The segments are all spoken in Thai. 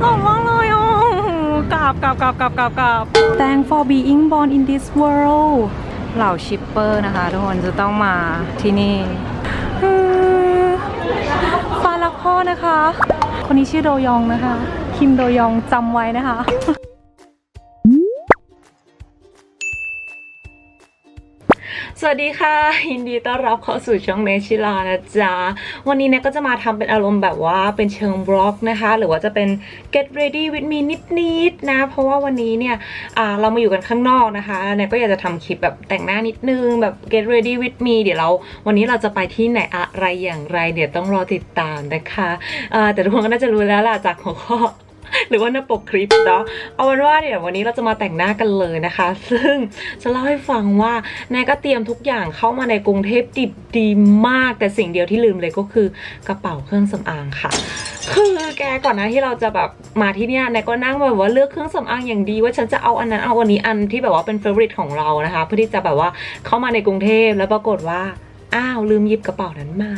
หล่อมากเลยอะกราบกราบกราบกราบกราบกราบ Thank for being born in this world เหล่าชิปเปอร์นะคะ ทุกคนจะต้องมาที่นี่ฟาลักพ่อนะคะ คนนี้ชื่อโดยองนะคะ คิมโดยองจำไว้นะคะ สวัสดีค่ะ ยินดีต้อนรับเข้าสู่ช่องเนชิลานะจ๊ะ วันนี้เนี่ยก็จะมาทำเป็นอารมณ์แบบว่าเป็นเชิงบล็อกนะคะ หรือว่าจะเป็น get ready with me นิดๆนะ เพราะว่าวันนี้เนี่ยเรามาอยู่กันข้างนอกนะคะเนี่ยก็อยากจะทำคลิปแบบแต่งหน้านิดนึงแบบ get ready with me เดี๋ยวเรา วันนี้เราจะไปที่ไหนอะไรอย่างไร เดี๋ยวต้องรอติดตามนะคะแต่ทุกคนก็น่าจะรู้แล้วล่ะจากหัวข้อ หรือว่าหน้าปกคลิปเนาะเอาเป็นว่าเดี๋ยววันนี้เราจะมาแต่งหน้ากันเลยนะคะ ซึ่งจะเล่าให้ฟังว่าแนก็เตรียมทุกอย่างเข้ามาในกรุงเทพดิบดีมาก แต่สิ่งเดียวที่ลืมเลยก็คือกระเป๋าเครื่องสำอางค่ะ คือแกก่อนนะที่เราจะแบบมาที่เนี่ยแนก็นั่งแบบว่าเลือกเครื่องสำอางอย่างดี ว่าฉันจะเอาอันนั้นเอาวันนี้อันที่แบบว่าเป็นเฟเวอร์ของเรานะคะ เพื่อที่จะแบบว่าเข้ามาในกรุงเทพแล้วปรากฏว่าอ้าวลืมหยิบกระเป๋านั้นมา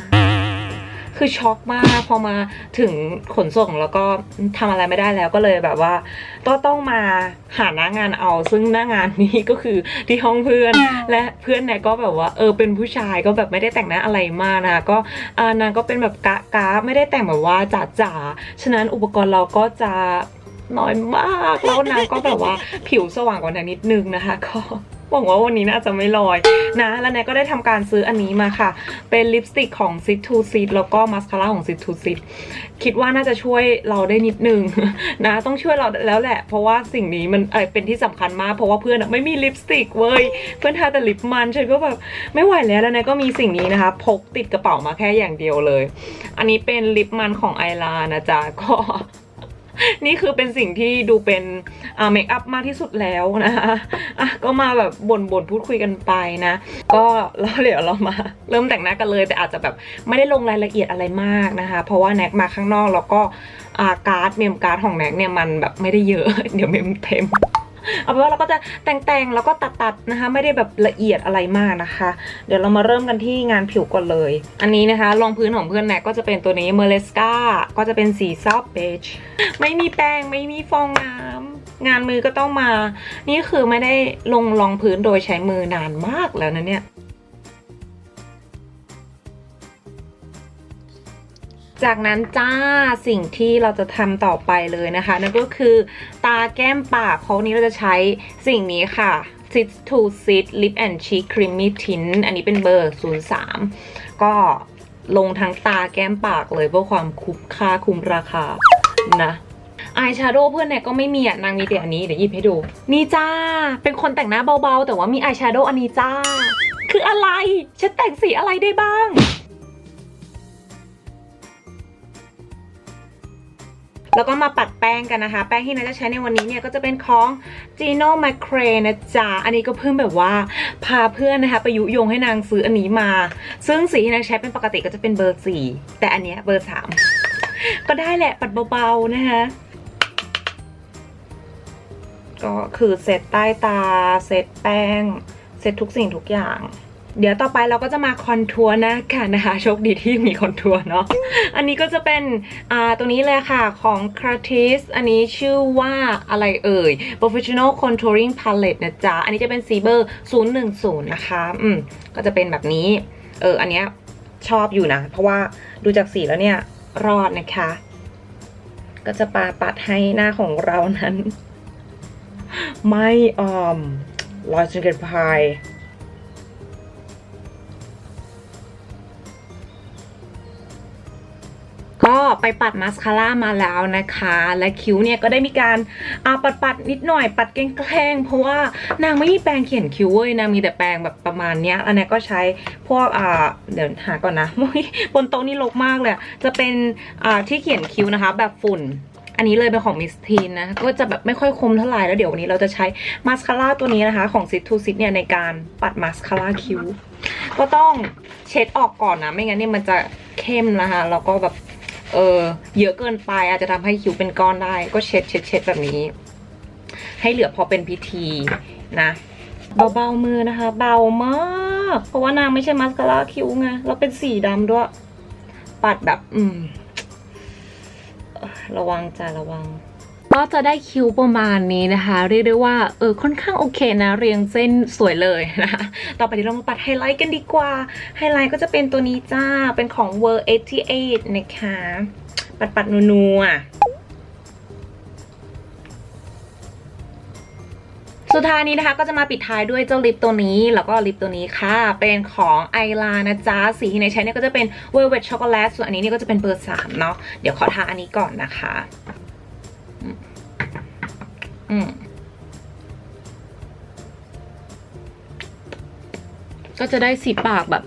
คือช็อกมากพอมาถึงขนส่งแล้วก็ทำอะไรไม่ได้แล้วก็เลยแบบว่าก็ต้องมาหาหน้างานเอา ซึ่งหน้างานนี้ก็คือที่ห้องเพื่อน และเพื่อนเนี่ยก็แบบว่าเออเป็นผู้ชายก็แบบไม่ได้แต่งหน้าอะไรมากนะคะก็อ่านางก็เป็นแบบกะกะไม่ได้แต่งแบบว่าจ๋าจ๋าๆฉะนั้นอุปกรณ์เราก็จะน้อยมากแล้วนางก็แบบว่าผิวสว่างกว่านั้นนิดนึงนะคะก็ หวังว่าวันนี้น่าจะไม่ลอยนะ แล้วแนก็ได้ทำการซื้ออันนี้มาค่ะ เป็นลิปสติกของ Sit to Sit แล้วก็มาสคาร่าของ Sit to Sit คิดว่าน่าจะช่วยเราได้นิดนึงนะ ต้องช่วยเราแล้วแหละ เพราะว่าสิ่งนี้มันเป็นที่สำคัญมากเพราะว่าเพื่อนไม่มีลิปสติกเว้ย เพื่อนทาแต่ลิปมันฉันก็แบบไม่ไหวแล้วแล้วนก็มีสิ่งนี้นะคะพกติดกระเป๋ามาแค่อย่างเดียวเลย อันนี้เป็นลิปมันของไอลานะจ๊ะก็ นี่คือเป็นสิ่งที่ดูเป็นเมคอัพมากที่สุดแล้วนะคะอะก็มาแบบบ่นบ่นพูดคุยกันไปนะ ก็แล้วเดี๋ยวเรามา เริ่มแต่งหน้ากันเลย แต่อาจจะแบบไม่ได้ลงรายละเอียดอะไรมากนะคะ เพราะว่าแน็กมาข้างนอกแล้วก็าการ์ดเมมการ์ดของแน็กเนี่ยมันแบบไม่ได้เยอะ เดี๋ยวเมมเต็ม เอาเป็นว่าเราก็จะแต่งๆแล้วก็ตัดๆนะคะ ไม่ได้แบบละเอียดอะไรมากนะคะ เดี๋ยวเรามาเริ่มกันที่งานผิวก่อนเลย อันนี้นะคะรองพื้นของเพื่อนแน็กก็จะเป็นตัวนี้เมเลสกาก็จะเป็นสีซอฟเบจไม่มีแป้งไม่มีฟองน้ำงานมือก็ต้องมา นี่คือไม่ได้ลงรองพื้นโดยใช้มือนานมากแล้วนะเนี่ย จากนั้นจ้าสิ่งที่เราจะทำต่อไปเลยนะคะ นั่นก็คือตาแก้มปากเพราะนนี้เราจะใช้สิ่งนี้ค่ะ Sit to Sit Lip and Cheek Creamy Tint อันนี้เป็นเบอร์ 03 ก็ลงทั้งตาแก้มปากเลยเพื่อความคุ้มค่าคุ้มราคานะอายแชโดว์เพื่อนเนี่ยก็ไม่มีอะนางมีแต่อันนี้ เดี๋ยวหยิบให้ดู นี่จ้า เป็นคนแต่งหน้าเบาๆ แต่ว่ามีอายแชโดว์อันนี้จ้า คืออะไร ฉันแต่งสีอะไรได้บ้าง แล้วก็มาปัดแป้งกันนะคะ แป้งที่นาจะใช้ในวันนี้เนี่ยก็จะเป็นของ Gino m a c r a นะจ๊ะ อันนี้ก็เพิ่งแบบว่าพาเพื่อนนะคะไปยุยงให้นางซื้ออันนี้มา ซึ่งสีที่นาใช้เป็นปกติก็จะเป็นเบอร์4แต่อันเนี้ยเบอร์3ก็ได้แหละปัดเบาๆนะคะก็คือเซตใต้ตา เซตแป้ง เซตทุกสิ่งทุกอย่าง เดี๋ยวต่อไปเราก็จะมาคอนทัวร์น้ากันนะคะโชคดีที่มีคอนทัวร์เนาะอันนี้ก็จะเป็นอ่าตัวนี้เลยค่ะของ c r a t i s อันนี้ชื่อว่าอะไรเอ่ย Professional Contouring Palette นะจ๊ะ อันนี้จะเป็นสีเบอร์010 นะคะ อืม ก็จะเป็นแบบนี้ เออ อันเนี้ยชอบอยู่นะ เพราะว่าดูจากสีแล้วเนี่ย รอดนะคะ ก็จะปาปัดให้หน้าของเรานั้น ไม่ออมลอยจนเกินไป ก็ไปปัดมาสคาร่ามาแล้วนะคะ และคิ้วเนี่ยก็ได้มีการอาปัดปัดๆนิดหน่อย ปัดแกล้งเพราะว่านางไม่มีแปรงเขียนคิ้วเว้ยนางมีแต่แปรงแบบประมาณเนี้ยอันนี้ก็ใช้พวกอ่าเดี๋ยวหาก่อนนะบนโต๊ะนี่รกมากเลยจะเป็นอ่าที่เขียนคิ้วนะคะ แบบฝุ่นอันนี้เลยเป็นของมิสทีนนะ ก็จะแบบไม่ค่อยคมเท่าไหร่แล้วเดี๋ยววันนี้เราจะใช้มาสคาร่าตัวนี้นะคะ ของซิทูซิตเนี่ยในการปัดมาสคาร่าคิ้ว ก็ต้องเช็ดออกก่อนนะ ไม่งั้นเนี่ยมันจะเข้มนะคะแล้วก็แบบ เออเยอะเกินไปอาจจะทำให้คิ้วเป็นก้อนได้ ก็เช็ดเช็ดเช็ดแบบนี้ ให้เหลือพอเป็นพิธีนะเบาๆมือนะคะ เบามาก เพราะว่านางไม่ใช่มัสคาร่าคิ้วไงแล้วเป็นสีดำด้วย ปัดแบบ อืม ระวังจ้ะระวัง ก็จะได้คิ้วประมาณนี้นะคะ เรียกได้ว่าเออค่อนข้างโอเคนะ เรียงเส้นสวยเลยนะคะต่อไปเดี๋ยวเรามาปัดไฮไลท์กันดีกว่า ไฮไลท์ก็จะเป็นตัวนี้จ้า เป็นของ w o r 88 นะคะ ปัดปัดๆนัวๆสุดท้ายนี้นะคะก็จะมาปิดท้ายด้วยเจ้าลิปตัวนี้ แล้วก็ลิปตัวนี้ค่ะ เป็นของไอลานะจ๊ะ สีที่ในใช้เนี่ยก็จะเป็น Velvet Chocolate ส่วนอันนี้เนี่ยก็จะเป็นเบอร์สามเนาะเดี๋ยวขอทาอันนี้ก่อนนะคะ อืมก็จะได้สีปากแบบ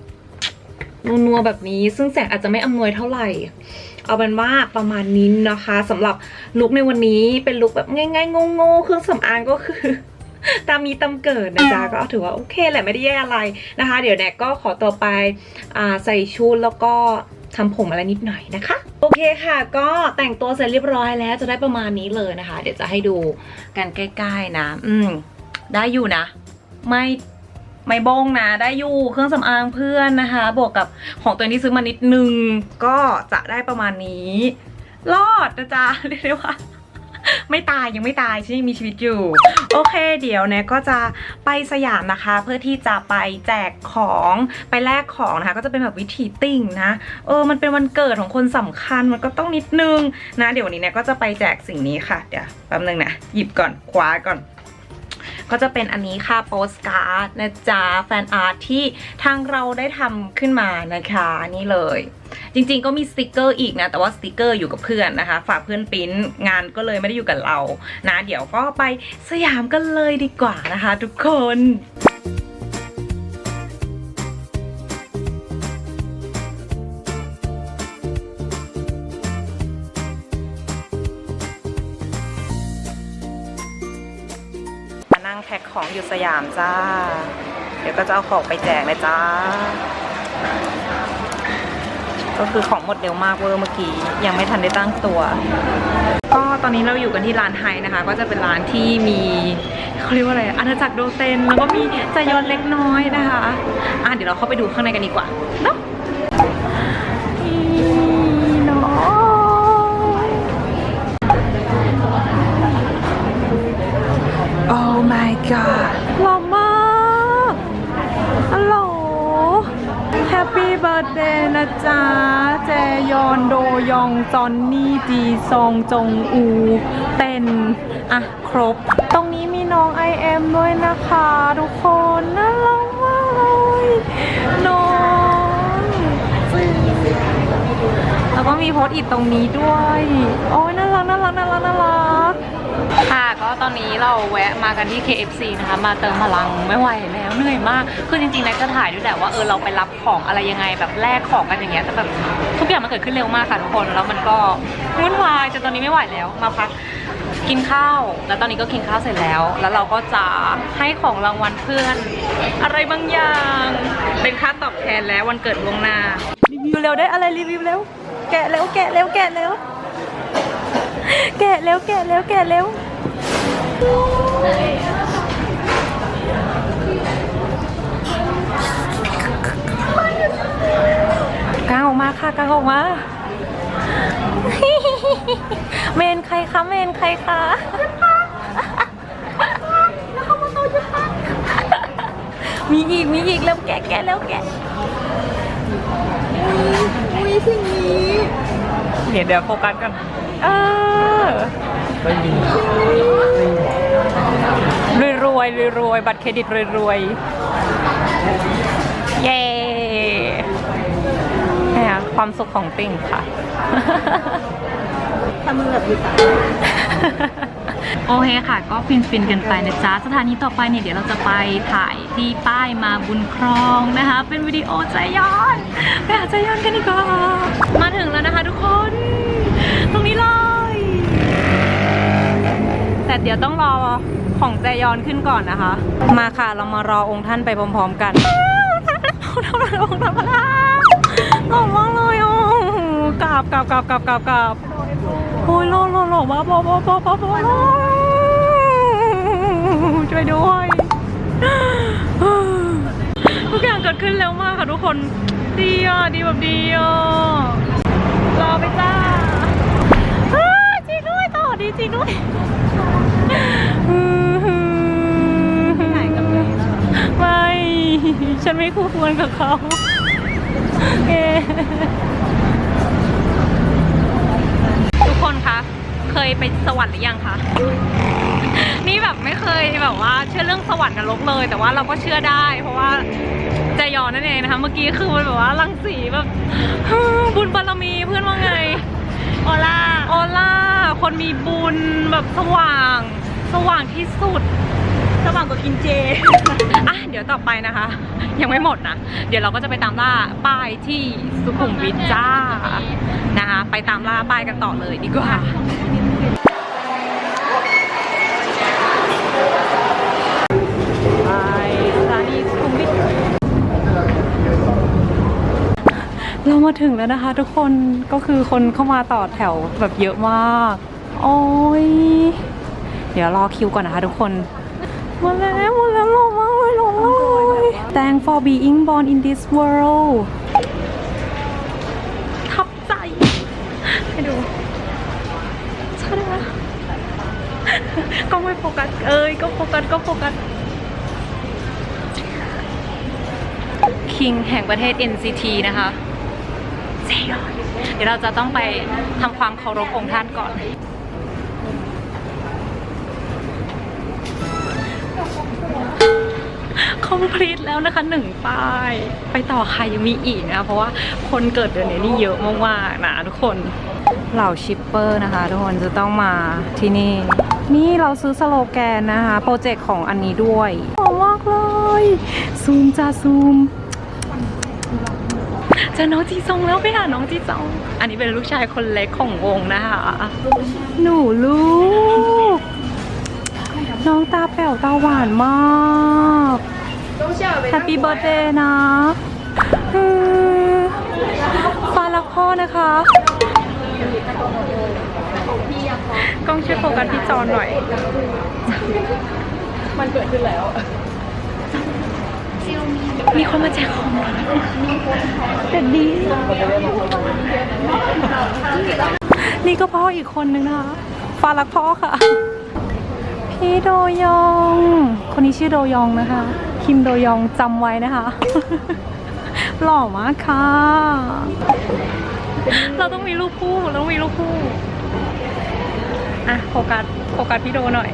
นัวๆแบบนี้ ซึ่งแสงอาจจะไม่อำนวยเท่าไหร่ เอาเป็นว่าประมาณนี้นะคะสำหรับลุคในวันนี้เป็นลุคแบบง่ายๆงงๆเครื่องสำอางก็คือ ตามมีตามเกิดนะจ๊ะก็ถือว่าโอเคแหละไม่ได้แย่อะไรนะคะ เดี๋ยวแนกก็ขอตัวไปใส่ชุดแล้วก็ ทำผมอะไรนิดหน่อยนะคะ โอเคค่ะ ก็แต่งตัวเสร็จเรียบร้อยแล้วจะได้ประมาณนี้เลยนะคะ เดี๋ยวจะให้ดูกันใกล้ๆนะ อืม ได้อยู่นะ ไม่ไม่บงนะได้อยู่เครื่องสำอางเพื่อนนะคะ บวกกับของตัวนี้ซื้อมานิดนึง ก็จะได้ประมาณนี้ รอดนะจ๊ะเรียกได้ว่า ไม่ตายยังไม่ตายฉันยังมีชีวิตอยู่ โอเค เดี๋ยวเนี่ยก็จะไปสยามนะคะ เพื่อที่จะไปแจกของไปแลกของนะคะ ก็จะเป็นแบบวิถีติ่งนะเออมันเป็นวันเกิดของคนสำคัญมันก็ต้องนิดนึงนะ เดี๋ยววันนี้เนี่ยก็จะไปแจกสิ่งนี้ค่ะเดี๋ยวแป๊บนึงนะหยิบก่อนคว้าก่อน ก็จะเป็นอันนี้ค่ะโปสการ์ดนะจ๊ะแฟนอาร์ตที่ทางเราได้ทำขึ้นมานะคะนี่เลย จริงๆก็มีสติกเกอร์อีกนะ แต่ว่าสติกเกอร์อยู่กับเพื่อนนะคะ ฝากเพื่อนปริ้นงานก็เลยไม่ได้อยู่กับเรานะ เดี๋ยวก็ไปสยามกันเลยดีกว่านะคะ ทุกคน ของอยู่สยามจ้า เดี๋ยวก็จะเอาของไปแจกนะจ้า ก็คือของหมดเร็วมากเวอร์เมื่อกี้ ยังไม่ทันได้ตั้งตัว ก็ตอนนี้เราอยู่กันที่ร้านไฮนะคะ ก็จะเป็นร้านที่มีเขาเรียกว่าอะไรอาณาจักรโดเตนแล้วก็มีจายอนเล็กน้อยนะคะ อะเดี๋ยวเราเข้าไปดูข้างในกันดีกว่าเนาะ จีซองจงอูเต็นอะครบ ตรงนี้มีน้อง I am ด้วยนะคะ ทุกคนน่ารักมากเลยน้องจริงแล้วก็มีโพสต์อิดตรงนี้ด้วย โอ้ยน่ารักน่ารักน่ารักน่ารัก ค่ะก็ตอนนี้ เราแวะมากันที่ KFC นะคะ มาเติมพลังไม่ไหวแล้วเหนื่อยมาก คือจริงๆนายก็ถ่ายด้วยแหละว่าเออเราไปรับของอะไรยังไงแบบแลกของกันอย่างเงี้ยแต่แบบทุกอย่างมันเกิดขึ้นเร็วมากค่ะทุกคน แล้วมันก็วุ่นวายจนตอนนี้ไม่ไหวแล้วมาพักกินข้าว แล้วตอนนี้ก็กินข้าวเสร็จแล้ว แล้วเราก็จะให้ของรางวัลเพื่อน อะไรบางอย่าง เป็นค่าตอบแทนแล้ววันเกิดล่วงหน้ารีวิวเร็วได้อะไรรีวิวเร็วแกะเร็วแกะเร็วแกะเร็วแกะเร็วแกะเร็วแกะเร็ว กางออกมาค่ะกางออกมา เมนใครคะเมนใครคะมีอีกมีอีกแล้วแกะแกะแล้วแกะอุ้ยสิ่งนี้เดี๋ยวเดี๋ยวโฟกัสกันเออไม่มีร วยรวยรวยบัตรเครดิตรวยรวยเย้นี่ยความสุขของติ่งค่ะทำมือแบบอยู่ตาโอเคค่ะ ก็ฟินฟินๆกันไปนะจ๊ะ สถานีต่อไปเนี่ยเดี๋ยวเราจะไปถ่ายที่ป้ายมาบุญครองนะคะ เป็นวิดีโอใจยอนไปหาใจยอนกันดีกว่า มาถึงแล้วนะคะทุกคน ตรงนี้เลย แต่เดี๋ยวต้องรอ ของแจยอนขึ้นก่อนนะคะ มาค่ะเรามารอองค์ท่านไปพร้อมๆกันองค์ท่านมองค์ท่านมาแล้วหล่อมากเลยอะกราบกราบกราบกราบกราบกราบโอ้ยหล่อหล่อหล่อมากบ้าบ้าบ้าบ้าบ้าช่วยด้วยทุกอย่างเกิดขึ้นแล้วมากค่ะทุกคนดีอะดีแบบดีอะรอไปจ้าเฮ้วยต่อดีจริงด้วย ไม่ฉันไม่คู่ควรกับเขาเอ๊ะทุกคนคะ เคยไปสวรรค์หรือยังคะ นี่แบบไม่เคยแบบว่า เชื่อเรื่องสวรรค์นรกเลย แต่ว่าเราก็เชื่อได้ เพราะว่าใจยอนนั่นเองนะคะ เมื่อกี้คือมันแบบว่ารังสีแบบบุญบารมีเพื่อนว่าไง ออล่า ออล่า คนมีบุญแบบสว่าง สว่างที่สุด สว่างกว่ากินเจ อะเดี๋ยวต่อไปนะคะ ยังไม่หมดนะ เดี๋ยวเราก็จะไปตามล่าป้ายที่สุขุมวิทจ้านะคะ ไปตามล่าป้ายกันต่อเลยดีกว่าไปสถานีสุขุมวิทเรามาถึงแล้วนะคะ ทุกคนก็คือคนเข้ามาต่อแถวแบบเยอะมาก โอ้ย เดี๋ยวรอคิวก่อนนะคะทุกคน มาแล้วมาแล้วหล่อมากเลยหล่อมากเลย Thank for being born in this world ทับใจให้ดูใช่ไหมก็ไม่โฟกัสเอ้ยก็โฟกัสก็โฟกัสคิงแห่งประเทศ NCT นะคะเซยอนเดี๋ยวเราจะต้องไปทำความเคารพองค์ท่านก่อน คอมพลีทแล้วนะคะหนึ่งป้าย ไปต่อใครยังมีอีกนะเพราะว่าคนเกิดเดือนนี้นี่เยอะมากๆนะทุกคนเหล่าชิปเปอร์นะคะ ทุกคนจะต้องมาที่นี่ นี่เราซื้อสโลแกนนะคะ โปรเจกต์ของอันนี้ด้วยหอมมากเลย ซูมจ้าซูมเจะน้องจีซองแล้วไปหาน้องจีซอง อันนี้เป็นลูกชายคนเล็กของวงนะคะ หนูลูก น้องตาแป๋วตาหวานมาก แฮปปี้เบิร์ดเดย์นะอืมฟ้ารักพ่อนะคะกล้องช่วยโฟกัสพี่จอนหน่อย มันเกิดขึ้นแล้ว มีคนมาแจกของแต่ดี นี่ก็พ่ออีกคนนึงนะคะฟ้ารักพ่อค่ะ พี่โดยอง คนนี้ชื่อโดยองนะคะ คิมโดยองจำไว้นะคะ หล่อมากค่ะ เราต้องมีรูปคู่เราต้องมีรูปคู่อะโฟกัสโฟกัสพี่โดหน่อย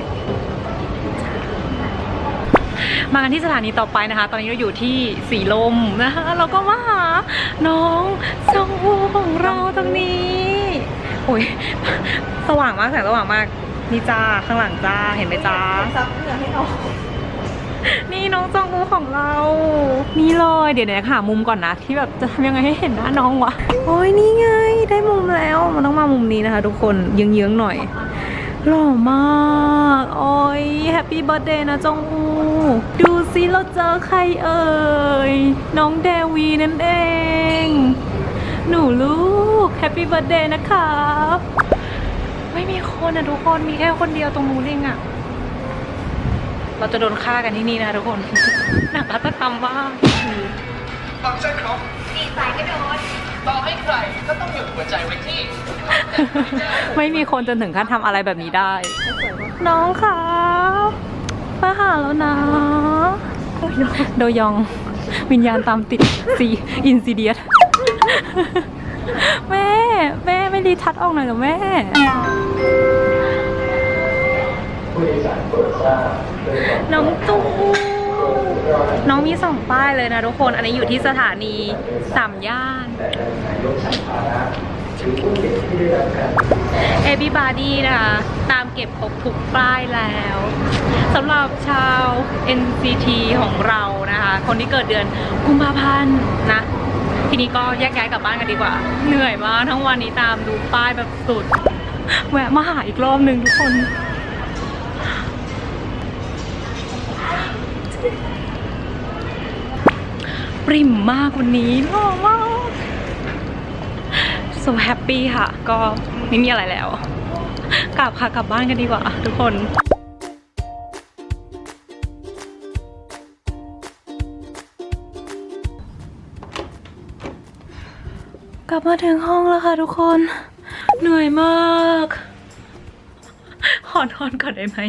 มากันที่สถานีต่อไปนะคะ ตอนนี้เราอยู่ที่สีลมนะคะเราก็มาหาน้องซองอูของเราตรงนี้โอ้ยสว่างมากแสงสว่างมากนี่จ้าข้างหลังจ้าเห็นไหมจ้าซับเหงื่อให้น้อง นี่น้องจองอูของเรา นี่เลย เดี๋ยวเดี๋ยวหามุมก่อนนะ ที่แบบจะทำยังไงให้เห็นหน้าน้องวะ โอ้ยนี่ไง ได้มุมแล้ว มันต้องมามุมนี้นะคะ ทุกคนเยื้องๆหน่อย หล่อมาก โอ้ยแฮปปี้เบิร์ดเดย์นะจองอู ดูซิเราเจอใครเอ่ย น้องเดวีนั่นเอง หนูลูกแฮปปี้เบิร์ดเดย์นะครับ ไม่มีคนนะทุกคน มีแค่คนเดียวตรงนู้นเองอะ เราจะโดนฆ่ากันที่นี่นะทุกคน หนังฆาตกรรมว่ากฟังก์ชันครบดีใจก็โดนต่อให้ใครก็ต้องหยุดหัวใจไว้ที่ ไม่มีคนจนถึงขั้นทำอะไรแบบนี้ได้ น้องคะมาหาแล้วนะ โดยองวิญญาณตามติดซีอินซิเดียสแม่ แม่ไม่รีทัดออกหน่อยเหรอแม่ น้องตู้น้องมีสองป้ายเลยนะทุกคน อันนี้อยู่ที่สถานีสามย่าน Everybody นะคะตามเก็บครบทุกป้ายแล้วสำหรับชาว NCT ของเรานะคะ คนที่เกิดเดือนกุมภาพันธ์นะ ทีนี้ก็แยกย้ายกลับบ้านกันดีกว่า เหนื่อยมากทั้งวันนี้ตามดูป้ายแบบสุด แวะมาหาอีกรอบหนึ่งทุกคน ปริ่มมากวันนี้หล่อมาก so happy ค่ะ ก็ไม่มีอะไรแล้ว กลับค่ะ กลับบ้านกันดีกว่าทุกคนกลับมาถึงห้องแล้วค่ะทุกคน เหนื่อยมากขอนอนก่อนได้ไหม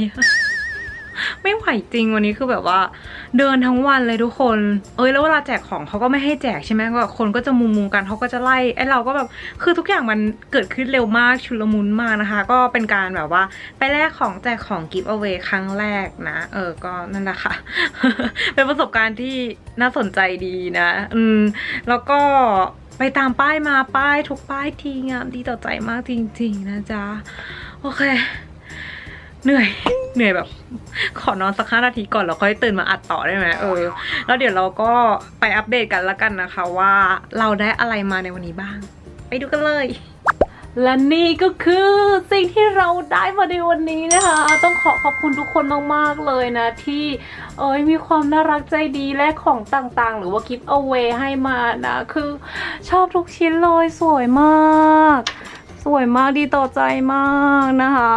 ไม่ไหวจริงวันนี้คือแบบว่า เดินทั้งวันเลยทุกคน เอ้ยแล้วเวลาแจกของเขาก็ไม่ให้แจกใช่ไหมก็คนก็จะมุงมุงกันเขาก็จะไล่ไอ้เราก็แบบคือทุกอย่างมันเกิดขึ้นเร็วมากชุลมุนมากนะคะ ก็เป็นการแบบว่าไปแลกของแจกของกิฟต์เอาไว้ครั้งแรกนะ เออก็นั่นแหละค่ะ เป็นประสบการณ์ที่น่าสนใจดีนะ อืมแล้วก็ไปตามป้ายมาป้ายทุกป้ายทีงามดีต่อใจมากจริง ๆ นะจ๊ะ โอเค เหนื่อย เหนื่อยแบบ ขอนอนสักห้านาทีก่อนแล้วค่อยตื่นมาอัดต่อได้ไหมเออ แล้วเดี๋ยวเราก็ไปอัปเดตกันละกันนะคะว่าเราได้อะไรมาในวันนี้บ้าง ไปดูกันเลย และนี่ก็คือสิ่งที่เราได้มาในวันนี้นะคะ ต้องขอขอบคุณทุกคนมากๆเลยนะ ที่เอ้ยมีความน่ารักใจดีและของต่างๆ หรือว่ากิฟต์เอาไว้ให้มานะ คือชอบทุกชิ้นเลยสวยมาก สวยมากดีต่อใจมากนะคะ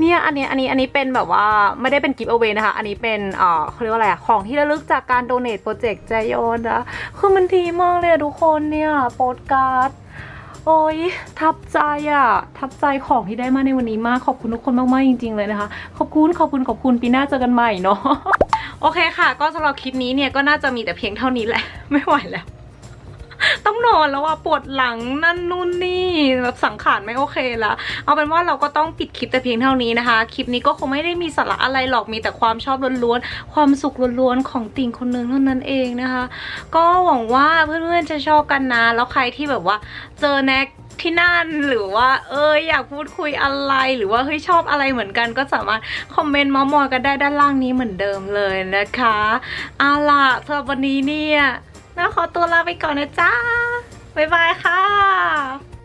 เนี่ยอันนี้อันนี้อันนี้เป็นแบบว่าไม่ได้เป็นกิฟต์เอาไว้นะคะ อันนี้เป็นเอ่อเขาเรียกว่าอะไรของที่ระลึกจากการโดเนทโปรเจกต์ใจโยนนะคือมันดีมากเลยทุกคนเนี่ยโปสการ์ดโอ้ยทับใจอะทับใจของที่ได้มาในวันนี้มาก ขอบคุณทุกคนมาก ๆ จริง ๆ เลยนะคะ ขอบคุณขอบคุณขอบคุณปีหน้าเจอกันใหม่เนาะโอเคค่ะ ก็สำหรับคลิปนี้เนี่ยก็น่าจะมีแต่เพียงเท่านี้แหละ ไม่ไหวแล้ว ต้องนอนแล้วอะปวดหลังนั่นนู่นนี่แบบสังขารไม่โอเคละเอาเป็นว่าเราก็ต้องปิดคลิปแต่เพียงเท่านี้นะคะ คลิปนี้ก็คงไม่ได้มีสาระอะไรหรอกมีแต่ความชอบล้วนๆความสุขล้วนๆของติ่งคนนึงเท่านั้นเองนะคะ ก็หวังว่าเพื่อนๆจะชอบกันนะ แล้วใครที่แบบว่าเจอแน็กที่นั่นหรือว่าเอออยากพูดคุยอะไรหรือว่าเฮ้ยชอบอะไรเหมือนกันก็สามารถคอมเมนต์มามอยกันได้ด้านล่างนี้เหมือนเดิมเลยนะคะเอาล่ะสำหรับวันนี้เนี่ย น่าขอตัวลาไปก่อนนะจ้าบ๊ายบายค่ะ